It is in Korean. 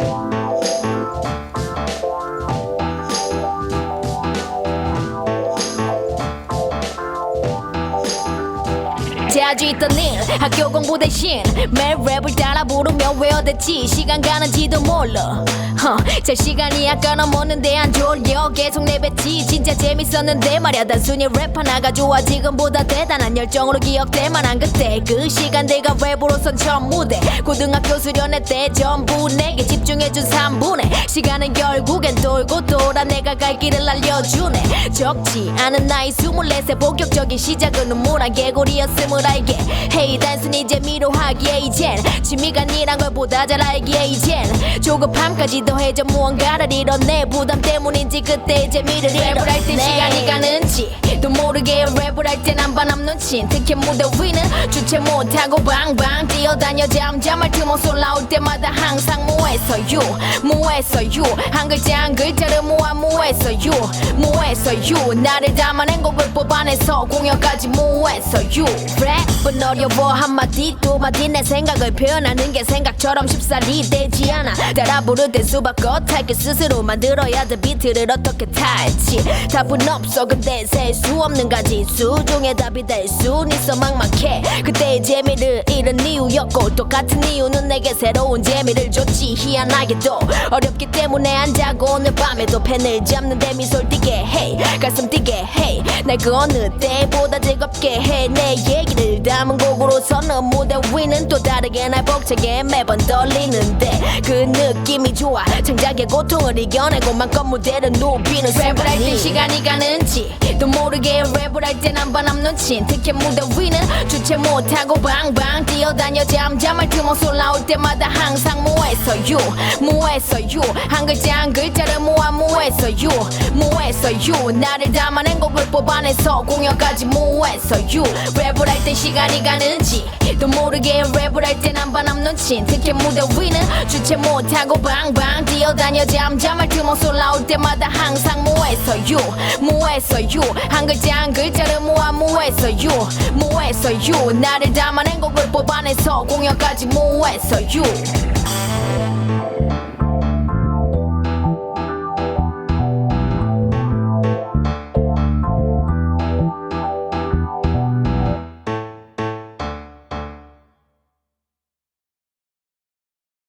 Thank you. 자주 있던 일. 학교 공부 대신 매일 랩을 따라 부르며 외워댔지? 시간 가는지도 몰라. 허, 제 시간이 아까 넘었는데 안 졸려. 계속 내뱉지 진짜 재밌었는데 말야. 단순히 랩 하나가 좋아 지금보다 대단한 열정으로 기억될 만한 그때. 그 시간대가 랩으로선 처음 무대. 고등학교 수련회 때 전부 내게 집중해준 3분의 시간은 결국엔 돌고 돌아 내가 갈 길을 알려주네. 적지 않은 나이 24세 본격적인 시작은 우물한 개구리였음을 알 게. 헤이 단순히 재미로 하기에 이젠. 취미가 아니란 걸 보다 잘 알기에 이젠. 조급함까지 더해져 무언가를 이뤄내 부담 때문인지 그때 재미를 랩을 할 때 시간이 가는지. 또 모르게 랩을 할 땐 한반함 눈치 특히 무대 위는 주체 못하고 방방 뛰어다녀 잠잠할 틈 없어 올라올 때마다 항상 무해서유? 무 해서유 한 글자 한 글자를 모아 무해서유 무해서유 나를 담아낸 곡을 뽑아내서 공연까지 무해서유 랩은 어려워 한마디 두 마디 내 생각을 표현하는 게 생각처럼 쉽사리 되지 않아. 따라 부를 때 수밖에 탈게 스스로 만들어야 돼. 비트를 어떻게 탈지 답은 없어. 근데 셀 수 없는 가지수 중에 답이 될 순 있어. 막막해. 그때의 재미를 잃은 이유였고 똑같은 이유는 내게 새로운 재미를 줬지. 희한하게도 어 렵기 때문에 안 자고 오늘 밤에도 펜을 잡는데 미소를 띠게 해 가슴 뛰게 해날그 어느 때보다 즐겁게 해 내 얘기를 담은 곡으로 서는 무대 위는 또 다르게 날 벅차게 매번 떨리는데 그 느낌이 좋아 창작의 고통을 이겨내고 맘껏 무대를 누비는 랩을 할 때 시간이 가는지 또 모르게 랩을 할땐 한반함 눈치 특히 무대 위는 주체 못하고 방방 뛰어다녀 잠잠할 틈 없어 올라올 때마다 항상 무해서유 무해서 유. 한 글자 한 글자를 모아 무해서유 무해서유 나를 담아낸 곡을 뽑아내서 공연까지 무해서유 랩을 할 때 시간이 가는지 또 모르게 랩을 할땐 한반함 눈치 특히 무대 위는 주체 못하고 방방 뛰어다녀 잠잠할 틈 없어 올라올 때마다 항상 무해서유 무해서유 한 글자 한 글자를 모아 무해서유 무해서유 나를 담아낸 곡을 뽑아내서 공연까지 무해서유